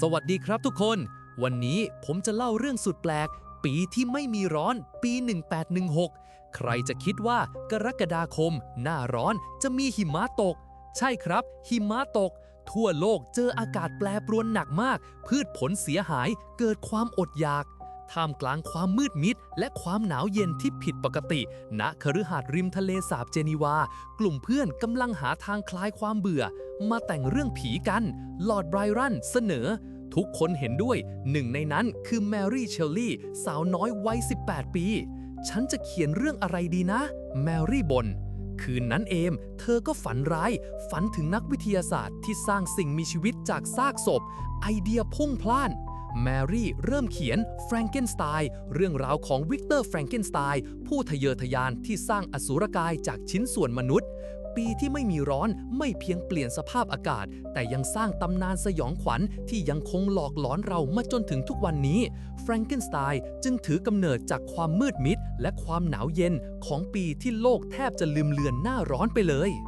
สวัสดีครับทุกคน วันนี้ผมจะเล่าเรื่องสุดแปลก ปีที่ไม่มีร้อน ปี 1816 ใครจะคิดว่ากรกฎาคม หน้าร้อนจะมีหิมะตก ใช่ครับ หิมะตก ทั่วโลกเจออากาศแปรปรวนหนักมาก พืชผลเสียหายเกิดความอดอยาก ท่ามกลางความมืดมิด และความหนาวเย็นที่ผิดปกติ ณคฤหาสน์ริมทะเลสาบเจนีวา กลุ่มเพื่อนกำลังหาทางคลายความเบื่อ มาแต่งเรื่องผีกัน ลอร์ดไบรรันเสนอ ทุกคนเห็นด้วย หนึ่งในนั้นคือแมรี่เชลลี่ สาวน้อยวัย 18 ปี ฉันจะเขียนเรื่องอะไรดีนะ แมรี่บนคืนนั้นเอมเธอก็ฝันร้าย ฝันถึงนักวิทยาศาสตร์ที่สร้างสิ่งมีชีวิตจากซากศพ ไอเดียพุ่งพล่าน แมรี่เริ่มเขียนแฟรงเกนสไตน์เรื่องราวของวิกเตอร์แฟรงเกนสไตน์ผู้ทะเยอทะยานที่สร้างอสูรกายจากชิ้นส่วนมนุษย์ ปีที่ไม่มีร้อนไม่เพียงเปลี่ยนสภาพอากาศ แต่ยังสร้างตำนานสยองขวัญที่ยังคงหลอกหลอนเรามาจนถึงทุกวันนี้แฟรงเกนสไตน์จึงถือกำเนิดจากความมืดมิดและความหนาวเย็นของปีที่โลกแทบจะลืมเลือนหน้าร้อนไปเลย